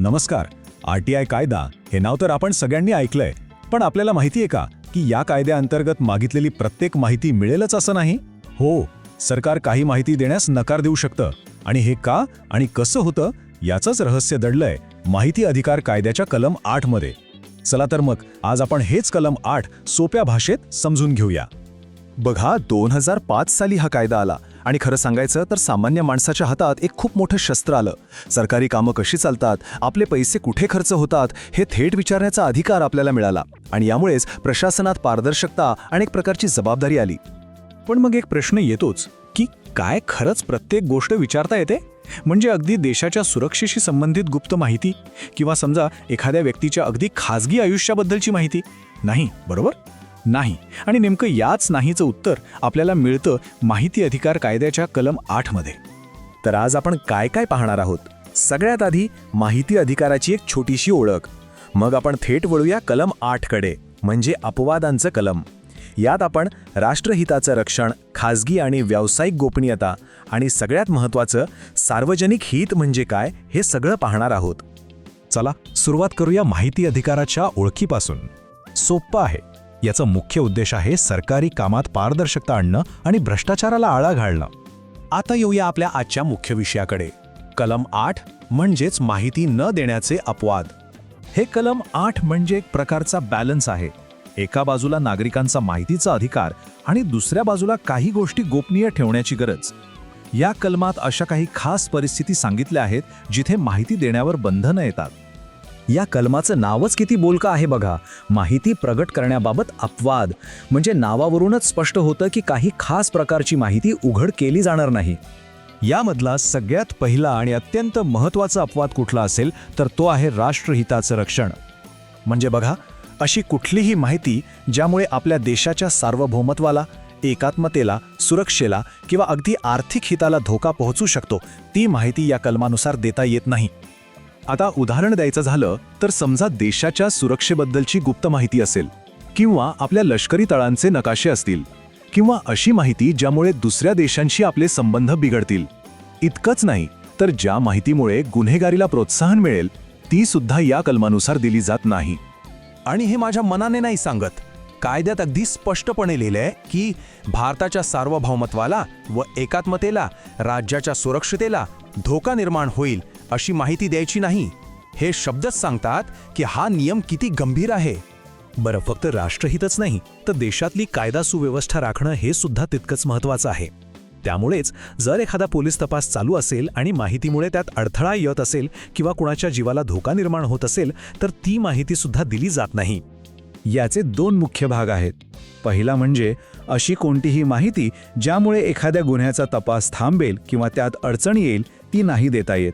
नमस्कार. R T I कायदा हे नाव तर आपण सगळ्यांनी ऐकलंय पण आपल्याला माहिती आहे का की या कायद्याअंतर्गत मागितलेली प्रत्येक माहिती मिळेलच असं नाही? हो सरकार काही माहिती देण्यास नकार देऊ शकतं. आणि हे का आणि कसं होतं याचंच रहस्य दडलंय माहिती अधिकार कायद्याच्या कलम आठमध्ये. चला तर मग आज आपण हेच कलम आठ सोप्या भाषेत समजून घेऊया. बघा दोन हजार पाच साली हा कायदा आला. आणि खरं सांगायचं तर सामान्य माणसाच्या हातात एक खूप मोठं शस्त्र आलं. सरकारी कामं कशी चालतात आपले पैसे कुठे खर्च होतात हे थेट विचारण्याचा अधिकार आपल्याला मिळाला. आणि यामुळेच प्रशासनात पारदर्शकता आणि एक प्रकारची जबाबदारी आली. पण मग एक प्रश्न येतोच की काय खरंच प्रत्येक गोष्ट विचारता येते? म्हणजे अगदी देशाच्या सुरक्षेशी संबंधित गुप्त माहिती? किंवा समजा एखाद्या व्यक्तीच्या अगदी खाजगी आयुष्याबद्दलची माहिती? नाही बरोबर? नाही. आणि नेमकं याच नाहीचं उत्तर आपल्याला मिळतं माहिती अधिकार कायद्याच्या कलम आठमध्ये. तर आज आपण काय काय पाहणार आहोत? सगळ्यात आधी माहिती अधिकाराची एक छोटीशी ओळख. मग आपण थेट वळूया कलम आठकडे म्हणजे अपवादांचं कलम. यात आपण राष्ट्रहिताचं रक्षण खाजगी आणि व्यावसायिक गोपनीयता आणि सगळ्यात महत्त्वाचं सार्वजनिक हित म्हणजे काय हे सगळं पाहणार आहोत. चला सुरुवात करूया माहिती अधिकाराच्या ओळखीपासून. सोप्पं आहे. याचा मुख्य उद्देश आहे सरकारी कामात पारदर्शकता आणणं आणि भ्रष्टाचाराला आळा घालणं. आता येऊया आपल्या आजच्या मुख्य विषयाकडे. कलम आठ म्हणजेच माहिती न देण्याचे अपवाद. हे कलम आठ म्हणजे एक प्रकारचा बॅलन्स आहे. एका बाजूला नागरिकांचा माहितीचा अधिकार आणि दुसऱ्या बाजूला काही गोष्टी गोपनीय ठेवण्याची गरज. या कलमात अशा काही खास परिस्थिती सांगितल्या आहेत जिथे माहिती देण्यावर बंधनं येतात. या कलमाचं नावच किती बोलकं आहे बघा. माहिती प्रगट करण्याबाबत अपवाद. म्हणजे नावावरूनच स्पष्ट होतं की काही खास प्रकारची माहिती उघड केली जाणार नाही. यामधला सगळ्यात पहिला आणि अत्यंत महत्त्वाचा अपवाद कुठला असेल तर तो आहे राष्ट्रहिताचं रक्षण. म्हणजे बघा अशी कुठलीही माहिती ज्यामुळे आपल्या देशाच्या सार्वभौमत्वाला एकात्मतेला सुरक्षेला किंवा अगदी आर्थिक हिताला धोका पोहोचू शकतो ती माहिती या कलमानुसार देता येत नाही. आता उदाहरण द्यायचं झालं तर समजा देशाच्या सुरक्षेबद्दलची गुप्त माहिती असेल किंवा आपल्या लष्करी तळांचे नकाशे असतील किंवा अशी माहिती ज्यामुळे दुसऱ्या देशांशी आपले संबंध बिघडतील. इतकंच नाही तर ज्या माहितीमुळे गुन्हेगारीला प्रोत्साहन मिळेल ती सुद्धा या कलमानुसार दिली जात नाही. आणि हे माझ्या मनाने नाही सांगत. कायद्यात अगदी स्पष्टपणे लिहिलंय की भारताच्या सार्वभौमत्वाला व एकात्मतेला राज्याच्या सुरक्षतेला धोका निर्माण होईल अशी माहिती द्यायची नाही. हे शब्दच सांगतात की हा नियम किती गंभीर आहे. बरं फक्त राष्ट्रहितच नाही तर देशातली कायदा सुव्यवस्था राखणं हे सुद्धा तितकंच महत्त्वाचं आहे. त्यामुळेच जर एखादा पोलीस तपास चालू असेल आणि माहितीमुळे त्यात अडथळा येत असेल किंवा कुणाच्या जीवाला धोका निर्माण होत असेल तर ती माहिती सुद्धा दिली जात नाही. याचे दोन मुख्य भाग आहेत. पहिला म्हणजे अशी कोणतीही माहिती ज्यामुळे एखाद्या गुन्ह्याचा तपास थांबेल किंवा त्यात अडचण येईल ती नाही देता येत.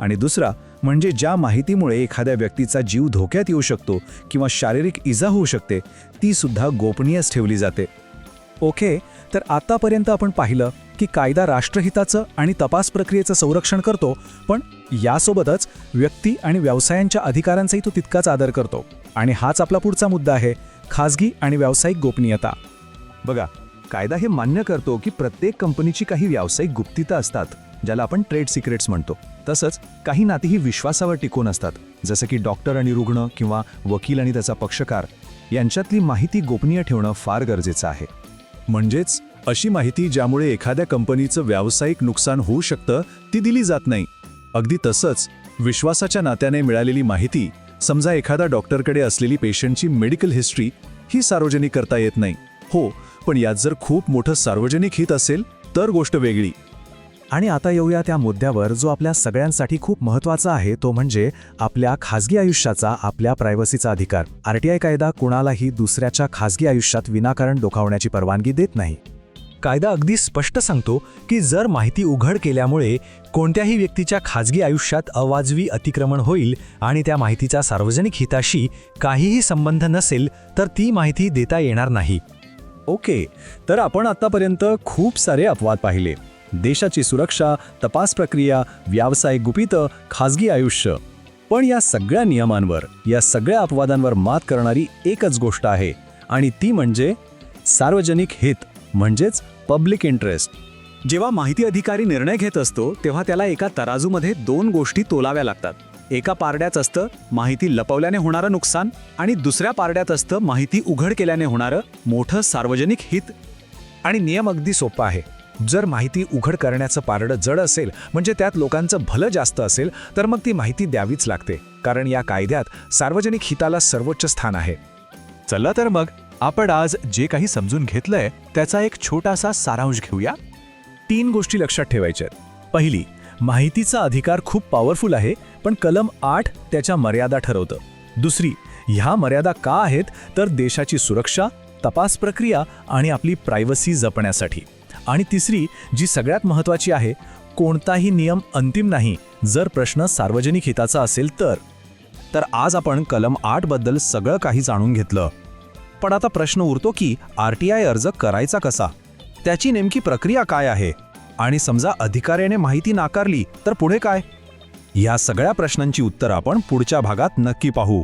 आणि दुसरा म्हणजे ज्या माहितीमुळे एखाद्या व्यक्तीचा जीव धोक्यात येऊ शकतो किंवा शारीरिक इजा होऊ शकते ती सुद्धा गोपनीयच ठेवली जाते. ओके तर आतापर्यंत आपण पाहिलं की कायदा राष्ट्रहिताचं आणि तपास प्रक्रियेचं संरक्षण करतो पण यासोबतच व्यक्ती आणि व्यवसायांच्या अधिकारांचाही तो तितकाच आदर करतो. आणि हाच आपला पुढचा मुद्दा आहे खाजगी आणि व्यावसायिक गोपनीयता. बघा कायदा हे मान्य करतो की प्रत्येक कंपनीची काही व्यावसायिक गुप्तिता असतात. ज्याला आपण ट्रेड सिक्रेट्स म्हणतो. तसंच काही नातीही विश्वासावर टिकून असतात. जसं की डॉक्टर आणि रुग्ण किंवा वकील आणि त्याचा पक्षकार यांच्यातली माहिती गोपनीय ठेवणं फार गरजेचं आहे. म्हणजेच अशी माहिती ज्यामुळे एखाद्या कंपनीचं व्यावसायिक नुकसान होऊ शकतं ती दिली जात नाही. अगदी तसंच विश्वासाच्या नात्याने मिळालेली माहिती समजा एखादा डॉक्टरकडे असलेली पेशंटची मेडिकल हिस्ट्री ही सार्वजनिक करता येत नाही. हो पण यात जर खूप मोठं सार्वजनिक हित असेल तर गोष्ट वेगळी. आणि आता येऊया त्या मुद्द्यावर जो आपल्या सगळ्यांसाठी खूप महत्त्वाचा आहे तो म्हणजे आपल्या खाजगी आयुष्याचा आपल्या प्रायव्हसीचा अधिकार. आरटीआय कायदा कुणालाही दुसऱ्याच्या खाजगी आयुष्यात विनाकारण डोकावण्याची परवानगी देत नाही. कायदा अगदी स्पष्ट सांगतो की जर माहिती उघड केल्यामुळे कोणत्याही व्यक्तीच्या खाजगी आयुष्यात अवाजवी अतिक्रमण होईल आणि त्या माहितीचा सार्वजनिक हिताशी काहीही संबंध नसेल तर ती माहिती देता येणार नाही. ओके तर आपण आतापर्यंत खूप सारे अपवाद पाहिले. देशाची सुरक्षा तपास प्रक्रिया व्यावसायिक गुपितं खाजगी आयुष्य. पण या सगळ्या नियमांवर या सगळ्या अपवादांवर मात करणारी एकच गोष्ट आहे आणि ती म्हणजे सार्वजनिक हित म्हणजेच पब्लिक इंटरेस्ट. जेव्हा माहिती अधिकारी निर्णय घेत असतो तेव्हा त्याला एका तराजूमध्ये दोन गोष्टी तोलाव्या लागतात. एका पारड्यात असतं माहिती लपवल्याने होणारं नुकसान आणि दुसऱ्या पारड्यात असतं माहिती उघड केल्याने होणारं मोठं सार्वजनिक हित. आणि नियम अगदी सोपा आहे. जर माहिती उघड करण्याचं पारडं जड असेल म्हणजे त्यात लोकांचं भलं जास्त असेल तर मग ती माहिती द्यावीच लागते. कारण या कायद्यात सार्वजनिक हिताला सर्वोच्च स्थान आहे. चला तर मग आपण आज जे काही समजून घेतलंय त्याचा एक छोटासा सारांश घेऊया. तीन गोष्टी लक्षात ठेवायच्या आहेत. पहिली माहितीचा अधिकार खूप पॉवरफुल आहे पण कलम आठ त्याच्या मर्यादा ठरवतं. दुसरी ह्या मर्यादा का आहेत तर देशाची सुरक्षा तपास प्रक्रिया आणि आपली प्रायव्हसी जपण्यासाठी. आणि तिसरी जी सगळ्यात महत्त्वाची आहे कोणताही नियम अंतिम नाही जर प्रश्न सार्वजनिक हिताचा असेल तर. तर आज आपण कलम आठबद्दल सगळं काही जाणून घेतलं. पण आता प्रश्न उरतो की आर टी आय अर्ज करायचा कसा? त्याची नेमकी प्रक्रिया काय आहे? आणि समजा अधिकाऱ्याने माहिती नाकारली तर पुढे काय? या सगळ्या प्रश्नांची उत्तरं आपण पुढच्या भागात नक्की पाहू.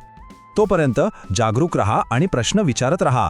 तोपर्यंत जागरूक रहा आणि प्रश्न विचारत रहा.